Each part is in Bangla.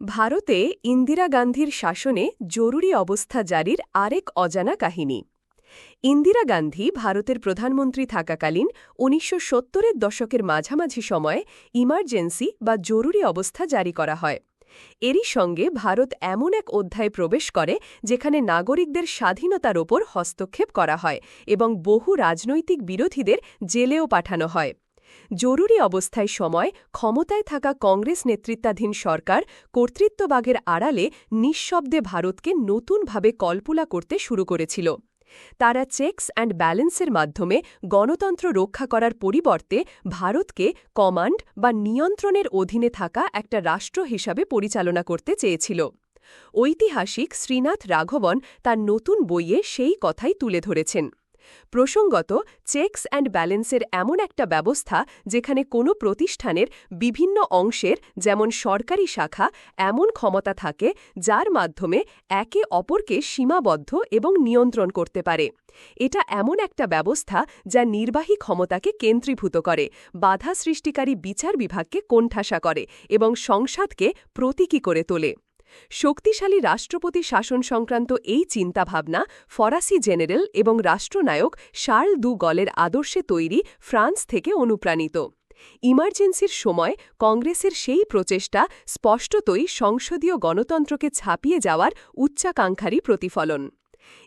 ভারতে ইন্দিরা গান্ধীর শাসনে জরুরি অবস্থা জারির আরেক অজানা কাহিনী। ইন্দিরা গান্ধী ভারতের প্রধানমন্ত্রী থাকাকালীন উনিশশো সত্তরের দশকের মাঝামাঝি সময়ে ইমার্জেন্সি বা জরুরি অবস্থা জারি করা হয়। এরই সঙ্গে ভারত এমন এক অধ্যায় প্রবেশ করে যেখানে নাগরিকদের স্বাধীনতার ওপর হস্তক্ষেপ করা হয় এবং বহু রাজনৈতিক বিরোধীদের জেলেও পাঠানো হয়। জরুরি অবস্থায় সময় ক্ষমতায় থাকা কংগ্রেস নেতৃত্বাধীন সরকার কর্তৃত্ববাগের আড়ালে নিঃশব্দে ভারতকে নতুনভাবে কল্পনা করতে শুরু করেছিল। তারা চেকস অ্যান্ড ব্যালেন্সের মাধ্যমে গণতন্ত্র রক্ষা করার পরিবর্তে ভারতকে কমান্ড বা নিয়ন্ত্রণের অধীনে থাকা একটা রাষ্ট্র হিসাবে পরিচালনা করতে চেয়েছিল। ঐতিহাসিক শ্রীনাথ রাঘবন তার নতুন বইয়ে সেই কথাই তুলে ধরেছেন। প্রসঙ্গত, চেকস অ্যান্ড ব্যালেন্সের এমন একটা ব্যবস্থা যেখানে কোনো প্রতিষ্ঠানের বিভিন্ন অংশের, যেমন সরকারি শাখা, এমন ক্ষমতা থাকে যার মাধ্যমে একে অপরকে সীমাবদ্ধ এবং নিয়ন্ত্রণ করতে পারে। এটা এমন একটা ব্যবস্থা যা নির্বাহী ক্ষমতাকে কেন্দ্রীভূত করে, বাধা সৃষ্টিকারী বিচার বিভাগকে কোণঠাসা করে এবং সংসদকে প্রতীকী করে তোলে। শক্তিশালী রাষ্ট্রপতি শাসন সংক্রান্ত এই চিন্তাভাবনা ফরাসি জেনারেল এবং রাষ্ট্রনায়ক শার্ল দু গলের আদর্শে তৈরি ফ্রান্স থেকে অনুপ্রাণিত। ইমার্জেন্সির সময় কংগ্রেসের সেই প্রচেষ্টা স্পষ্টতই সংসদীয় গণতন্ত্রকে ছাপিয়ে যাওয়ার উচ্চাকাঙ্ক্ষারই প্রতিফলন।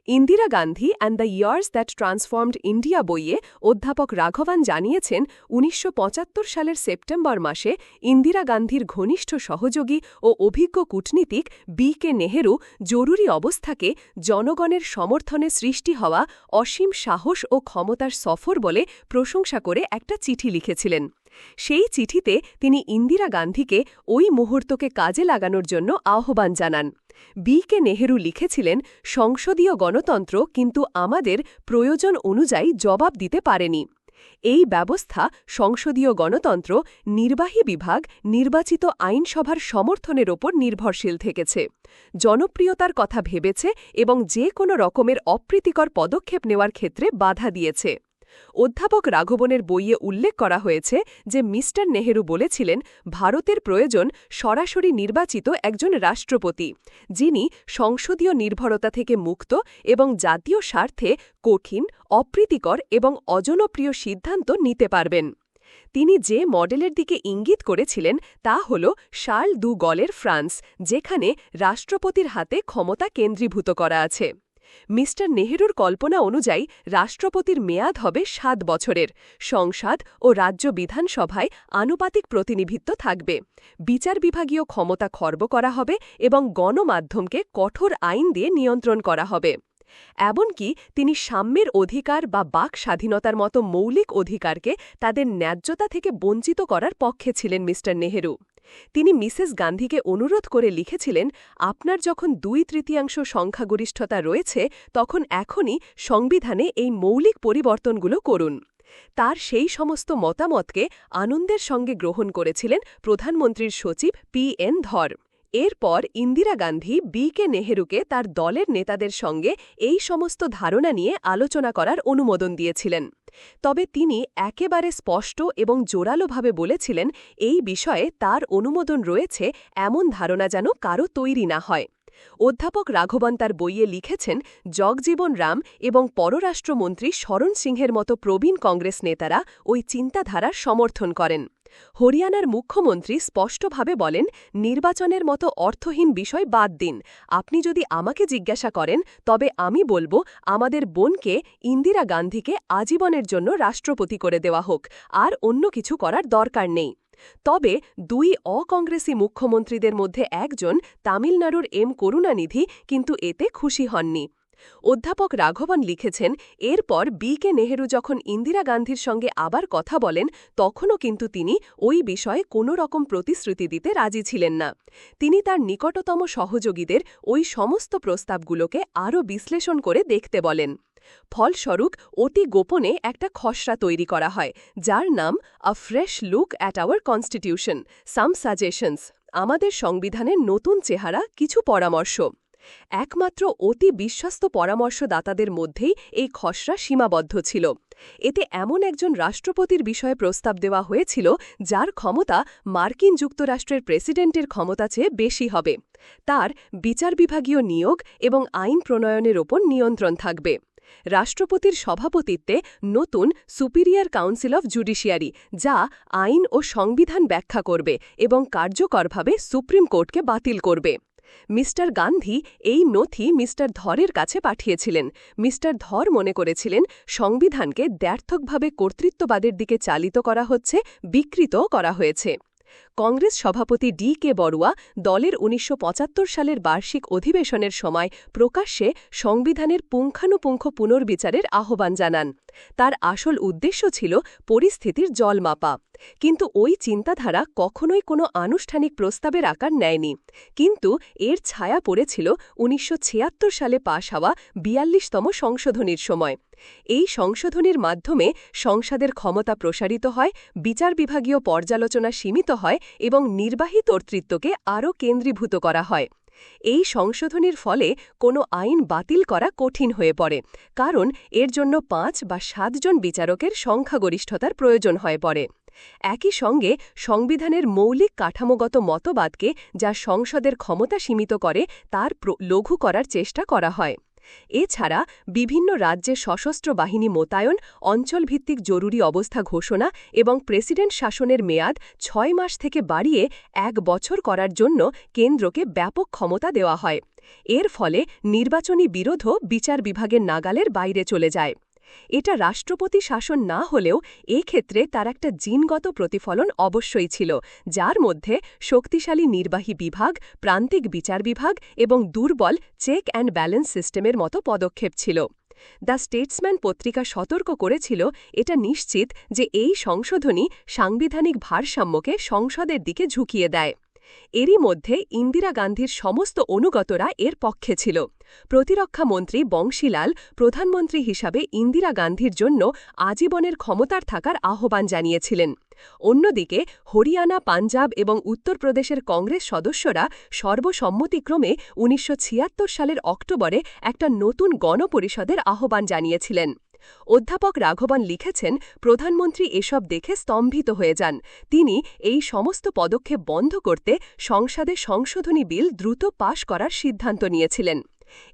Indira Gandhi and the years that transformed India বইয়ে অধ্যাপক রাঘবান জানিয়েছেন, উনিশশো পঁচাত্তর সালের সেপ্টেম্বর মাসে ইন্দিরা গান্ধীর ঘনিষ্ঠ সহযোগী ও অভিজ্ঞ কূটনীতিক বি কে নেহেরু জরুরি অবস্থাকে জনগণের সমর্থনে সৃষ্টি হওয়া অসীম সাহস ও ক্ষমতার সফর বলে প্রশংসা করে একটা চিঠি লিখেছিলেন। সেই চিঠিতে তিনি ইন্দিরা গান্ধীকে ওই মুহূর্তকে কাজে লাগানোর জন্য আহ্বান জানান। বি কে নেহেরু লিখেছিলেন, সংসদীয় গণতন্ত্র কিন্তু আমাদের প্রয়োজন অনুযায়ী জবাব দিতে পারেনি। এই ব্যবস্থা সংসদীয় গণতন্ত্র, নির্বাহী বিভাগ, নির্বাচিত আইনসভার সমর্থনের ওপর নির্ভরশীল থেকেছে। জনপ্রিয়তার কথা ভেবেছে এবং যে কোনো রকমের অপ্রীতিকর পদক্ষেপ নেওয়ার ক্ষেত্রে বাধা দিয়েছে। অধ্যাপক রাঘবনের বইয়ে উল্লেখ করা হয়েছে যে মিস্টার নেহেরু বলেছিলেন, ভারতের প্রয়োজন সরাসরি নির্বাচিত একজন রাষ্ট্রপতি, যিনি সংসদীয় নির্ভরতা থেকে মুক্ত এবং জাতীয় স্বার্থে কঠিন, অপ্রীতিকর এবং অজনপ্রিয় সিদ্ধান্ত নিতে পারবেন। তিনি যে মডেলের দিকে ইঙ্গিত করেছিলেন, তা হল শার্ল দু গলের ফ্রান্স, যেখানে রাষ্ট্রপতির হাতে ক্ষমতা কেন্দ্রীভূত করা আছে। মিস্টার নেহেরুর কল্পনা অনুযায়ী রাষ্ট্রপতির মেয়াদ হবে সাত বছরের। সংসদ ও রাজ্য বিধানসভায় আনুপাতিক প্রতিনিধিত্ব থাকবে। বিচার বিভাগীয় ক্ষমতা খর্ব করা হবে এবং গণমাধ্যমকে কঠোর আইন দিয়ে নিয়ন্ত্রণ করা হবে। এমনকি তিনি সাম্যের অধিকার বা বাক স্বাধীনতার মতো মৌলিক অধিকারকে তাদের ন্যায্যতা থেকে বঞ্চিত করার পক্ষে ছিলেন মিস্টার নেহেরু। তিনি মিসেস গান্ধীকে অনুরোধ করে লিখেছিলেন, আপনার যখন দুই তৃতীয়াংশ সংখ্যাগরিষ্ঠতা রয়েছে, তখন এখনই সংবিধানে এই মৌলিক পরিবর্তনগুলো করুন। তার সেই সমস্ত মতামতকে আনন্দের সঙ্গে গ্রহণ করেছিলেন প্রধানমন্ত্রীর সচিব পি এন ধর। এরপর ইন্দিরা গান্ধী বি কে নেহেরুকে তার দলের নেতাদের সঙ্গে এই সমস্ত ধারণা নিয়ে আলোচনা করার অনুমোদন দিয়েছিলেন। তবে তিনি একেবারে স্পষ্ট এবং জোরালোভাবে বলেছিলেন, এই বিষয়ে তার অনুমোদন রয়েছে এমন ধারণা যেন কারও তৈরি না হয়। অধ্যাপক রাঘবন তার বইয়ে লিখেছেন, জগজীবন রাম এবং পররাষ্ট্রমন্ত্রী শরণ সিংহের মতো প্রবীণ কংগ্রেস নেতারা ওই চিন্তাধারার সমর্থন করেন। হরিয়ানার মুখ্যমন্ত্রী স্পষ্টভাবে বলেন, নির্বাচনের মতো অর্থহীন বিষয় বাদ দিন। আপনি যদি আমাকে জিজ্ঞাসা করেন, তবে আমি বলব, আমাদের বোনকে ইন্দিরা গান্ধীকে আজীবনের জন্য রাষ্ট্রপতি করে দেওয়া হোক, আর অন্য কিছু করার দরকার নেই। তবে দুই অকংগ্রেসি মুখ্যমন্ত্রীদের মধ্যে একজন তামিলনাড়ুর এম করুণানিধি কিন্তু এতে খুশি হননি। অধ্যাপক রাঘবন লিখেছেন, এরপর বি কে নেহেরু যখন ইন্দিরা গান্ধীর সঙ্গে আবার কথা বলেন, তখনও কিন্তু তিনি ওই বিষয়ে কোনো রকম প্রতিশ্রুতি দিতে রাজি ছিলেন না। তিনি তার নিকটতম সহযোগীদের ওই সমস্ত প্রস্তাবগুলোকে আরও বিশ্লেষণ করে দেখতে বলেন। ফলস্বরূপ, অতি গোপনে একটা খসড়া তৈরি করা হয়, যার নাম a fresh look at our constitution some suggestions আমাদের সংবিধানের নতুন চেহারা, কিছু পরামর্শ। একমাত্র অতি বিশ্বস্ত পরামর্শদাতাদের মধ্যেই এই খসড়া সীমাবদ্ধ ছিল। এতে এমন একজন রাষ্ট্রপতির বিষয়ে প্রস্তাব দেওয়া হয়েছিল, যার ক্ষমতা মার্কিন যুক্তরাষ্ট্রের প্রেসিডেন্টের ক্ষমতা চেয়ে বেশি হবে। তার বিচার বিভাগীয় নিয়োগ এবং আইন প্রণয়নের ওপর নিয়ন্ত্রণ থাকবে। রাষ্ট্রপতির সভাপতিত্বে নতুন সুপিরিয়র কাউন্সিল অফ জুডিশিয়ারি, যা আইন ও সংবিধান ব্যাখ্যা করবে এবং কার্যকরভাবে সুপ্রিম কোর্টকে বাতিল করবে। মিস্টার গান্ধী এই নথি মিস্টার ধরের কাছে পাঠিয়েছিলেন। মিস্টার ধর মনে করেছিলেন, সংবিধানকে দ্ব্যর্থকভাবে কর্তৃত্ববাদের দিকে চালিত করা হচ্ছে, বিকৃতও করা হয়েছে। কংগ্রেস সভাপতি ডি কে বড়ুয়া দলের উনিশশো পঁচাত্তর সালের বার্ষিক অধিবেশনের সময় প্রকাশ্যে সংবিধানের পুঙ্খানুপুঙ্খ পুনর্বিচারের আহ্বান জানান। তার আসল উদ্দেশ্য ছিল পরিস্থিতির জল মাপা। কিন্তু ওই চিন্তাধারা কখনোই কোনো আনুষ্ঠানিক প্রস্তাবের আকার নেয়নি। কিন্তু এর ছায়া পড়েছিল উনিশশো ছিয়াত্তর সালে পাশ হওয়া বিয়াল্লিশতম সংশোধনীর সময়। এই সংশোধনীর মাধ্যমে সংসদের ক্ষমতা প্রসারিত হয়, বিচার বিভাগীয় পর্যালোচনা সীমিত হয় এবং নির্বাহী কর্তৃত্বকে আরও কেন্দ্রীভূত করা হয়। এই সংশোধনীর ফলে কোনো আইন বাতিল করা কঠিন হয়ে পড়ে, কারণ এর জন্য পাঁচ বা সাতজন বিচারকের সংখ্যাগরিষ্ঠতার প্রয়োজন হয়ে পড়ে। একই সঙ্গে সংবিধানের মৌলিক কাঠামোগত মতবাদকে যা সংসদের ক্ষমতা সীমিত করে, তার লঘু করার চেষ্টা করা হয়। এছাড়া বিভিন্ন রাজ্যে সশস্ত্র বাহিনী মোতায়েন, অঞ্চলভিত্তিক জরুরি অবস্থা ঘোষণা এবং প্রেসিডেন্ট শাসনের মেয়াদ ছয় মাস থেকে বাড়িয়ে এক বছর করার জন্য কেন্দ্রকে ব্যাপক ক্ষমতা দেওয়া হয়। এর ফলে নির্বাচনী বিরোধও বিচার বিভাগের নাগালের বাইরে চলে যায়। এটা রাষ্ট্রপতি শাসন না হলেও ক্ষেত্রে তার একটা জিনগত প্রতিফলন অবশ্যই ছিল, যার মধ্যে শক্তিশালী নির্বাহী বিভাগ, প্রান্তিক বিচার বিভাগ এবং দুর্বল চেক অ্যান্ড ব্যালেন্স সিস্টেমের মতো পদক্ষেপ ছিল। দ্য স্টেটসম্যান পত্রিকা সতর্ক করেছিল, এটা নিশ্চিত যে এই সংশোধনী সাংবিধানিক ভারসাম্যকে সংসদের দিকে ঝুঁকিয়ে দেয়। এরই মধ্যে ইন্দিরা গান্ধীর সমস্ত অনুগতরা এর পক্ষে ছিল। প্রতিরক্ষা মন্ত্রী বংশীলাল প্রধানমন্ত্রী হিসাবে ইন্দিরা গান্ধীর জন্য আজীবনের ক্ষমতার থাকার আহ্বান জানিয়েছিলেন। অন্যদিকে হরিয়ানা, পাঞ্জাব এবং উত্তরপ্রদেশের কংগ্রেস সদস্যরা সর্বসম্মতিক্রমে উনিশশো ছিয়াত্তর সালের অক্টোবরে একটা নতুন গণপরিষদের আহ্বান জানিয়েছিলেন। অধ্যাপক রাঘবন লিখেছেন, প্রধানমন্ত্রী এসব দেখে স্তম্ভিত হয়ে যান। তিনি এই সমস্ত পদক্ষেপ বন্ধ করতে সংসদে সংশোধনী বিল দ্রুত পাশ করার সিদ্ধান্ত নিয়েছিলেন।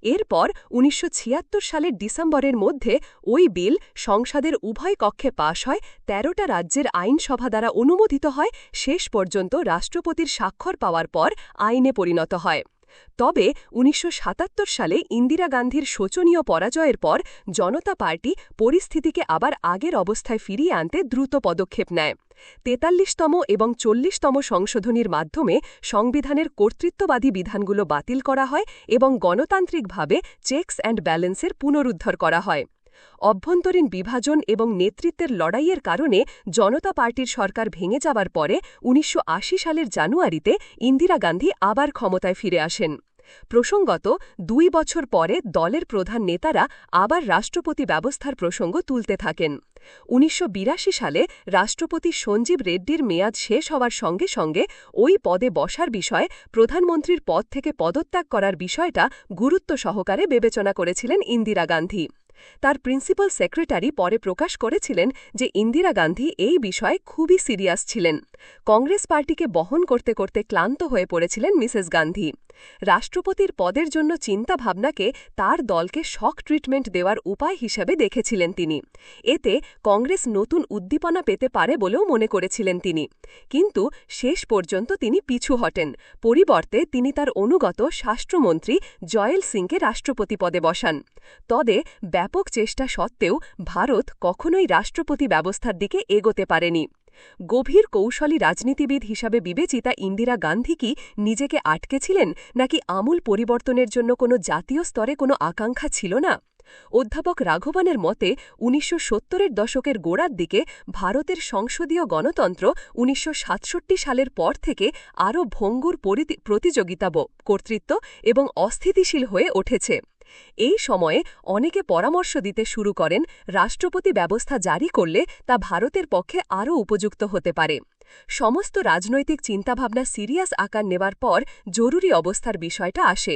এরপর উনিশশো ছিয়াত্তর সালের ডিসেম্বরের মধ্যে ওই বিল সংসদের উভয় কক্ষে পাশ হয়, তেরোটা রাজ্যের আইনসভা দ্বারা অনুমোদিত হয়, শেষ পর্যন্ত রাষ্ট্রপতির স্বাক্ষর পাওয়ার পর আইনে পরিণত হয়। তবে উনিশশো সাতাত্তর সালে ইন্দিরা গান্ধীর শোচনীয় পরাজয়ের পর জনতা পার্টি পরিস্থিতিকে আবার আগের অবস্থায় ফিরিয়ে আনতে দ্রুত পদক্ষেপ নেয়। তেতাল্লিশতম এবং চল্লিশতম সংশোধনীর মাধ্যমে সংবিধানের কর্তৃত্ববাদী বিধানগুলো বাতিল করা হয় এবং গণতান্ত্রিকভাবে চেকস অ্যান্ড ব্যালেন্সের পুনরুদ্ধার করা হয়। অভ্যন্তরীণ বিভাজন এবং নেতৃত্বের লড়াইয়ের কারণে জনতা পার্টির সরকার ভেঙে যাওয়ার পরে উনিশশো আশি সালের জানুয়ারিতে ইন্দিরা গান্ধী আবার ক্ষমতায় ফিরে আসেন। প্রসঙ্গত, দুই বছর পরে দলের প্রধান নেতারা আবার রাষ্ট্রপতি ব্যবস্থার প্রসঙ্গ তুলতে থাকেন। উনিশশো বিরাশি সালে রাষ্ট্রপতি সঞ্জীব রেড্ডির মেয়াদ শেষ হওয়ার সঙ্গে সঙ্গে ওই পদে বসার বিষয়ে প্রধানমন্ত্রীর পদ থেকে পদত্যাগ করার বিষয়টা গুরুত্ব সহকারে বিবেচনা করেছিলেন ইন্দিরা গান্ধী। তার প্রিন্সিপাল সেক্রেটারি পরে প্রকাশ করেছিলেন যে ইন্দিরা গান্ধী এই বিষয়ে খুবই সিরিয়াস ছিলেন। কংগ্রেস পার্টিকে বহন করতে করতে ক্লান্ত হয়ে পড়েছিলেন মিসেস গান্ধী। রাষ্ট্রপতির পদের জন্য চিন্তাভাবনাকে তার দলকে শক ট্রিটমেন্ট দেওয়ার উপায় হিসেবে দেখেছিলেন তিনি। এতে কংগ্রেস নতুন উদ্দীপনা পেতে পারে বলেও মনে করেছিলেন তিনি। কিন্তু শেষ পর্যন্ত তিনি পিছু হটেন। পরিবর্তে তিনি তার অনুগত স্বাস্থ্যমন্ত্রী জয়েল সিংকে রাষ্ট্রপতি পদে বসান। তদে ব্যাপক চেষ্টা সত্ত্বেও ভারত কখনোই রাষ্ট্রপতি ব্যবস্থার দিকে এগোতে পারেনি। গভীর কৌশলী রাজনীতিবিদ হিসাবে বিবেচিতা ইন্দিরা গান্ধী কি নিজেকে আটকেছিলেন, নাকি আমূল পরিবর্তনের জন্য কোনো জাতীয় স্তরে কোনো আকাঙ্ক্ষা ছিল না? অধ্যাপক রাঘবানের মতে, উনিশশো সত্তরের দশকের গোড়ার দিকে ভারতের সংসদীয় গণতন্ত্র উনিশশো সাতষট্টি সালের পর থেকে আরও ভঙ্গুর প্রতিযোগিতা কর্তৃত্ব এবং অস্থিতিশীল হয়ে উঠেছে। এই সময়ে অনেকে পরামর্শ দিতে শুরু করেন, রাষ্ট্রপতি ব্যবস্থা জারি করলে তা ভারতের পক্ষে আরও উপযুক্ত হতে পারে। সমস্ত রাজনৈতিক চিন্তাভাবনা সিরিয়াস আকার নেবার পর জরুরি অবস্থার বিষয়টা আসে।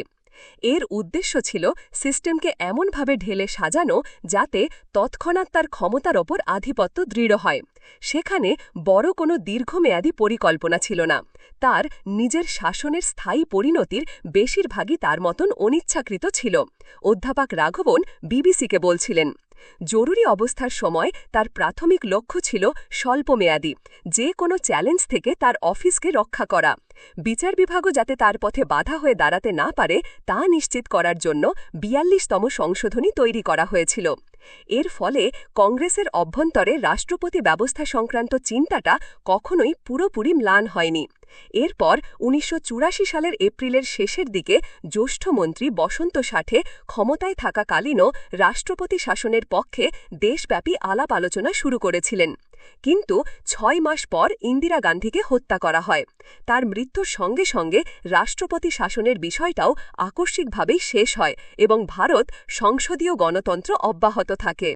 এর উদ্দেশ্য ছিল সিস্টেমকে এমনভাবে ঢেলে সাজানো যাতে তৎক্ষণাৎ তার ক্ষমতার ওপর আধিপত্য দৃঢ় হয়। সেখানে বড় কোনো দীর্ঘমেয়াদী পরিকল্পনা ছিল না। তার নিজের শাসনের স্থায়ী পরিণতির বেশিরভাগই তার মতন অনিচ্ছাকৃত ছিল। অধ্যাপক রাঘবন বিবিসিকে বলছিলেন জরুরি অবস্থার সময় তার প্রাথমিক লক্ষ্য ছিল স্বল্পমেয়াদী, যে কোনো চ্যালেঞ্জ থেকে তার অফিসকে রক্ষা করা। বিচার বিভাগও যাতে তার পথে বাধা হয়ে দাঁড়াতে না পারে, তা নিশ্চিত করার জন্য বিয়াল্লিশতম সংশোধনী তৈরি করা হয়েছিল। এর ফলে কংগ্রেসের অভ্যন্তরে রাষ্ট্রপতি ব্যবস্থা সংক্রান্ত চিন্তাটা কখনোই পুরোপুরি ম্লান হয়নি। এরপর উনিশশো চুরাশি সালের এপ্রিলের শেষের দিকে জ্যৈষ্ঠ মন্ত্রী বসন্ত ষাঠে ক্ষমতায় থাকাকালীনও রাষ্ট্রপতি শাসনের পক্ষে দেশব্যাপী আলাপ আলোচনা শুরু করেছিলেন। কিন্তু ছয় মাস পর ইন্দিরা গান্ধীকে হত্যা করা হয়। তার মৃত্যুর সঙ্গে সঙ্গে রাষ্ট্রপতি শাসনের বিষয়টাও আকস্মিকভাবেই শেষ হয় এবং ভারত সংসদীয় গণতন্ত্র অব্যাহত থাকে।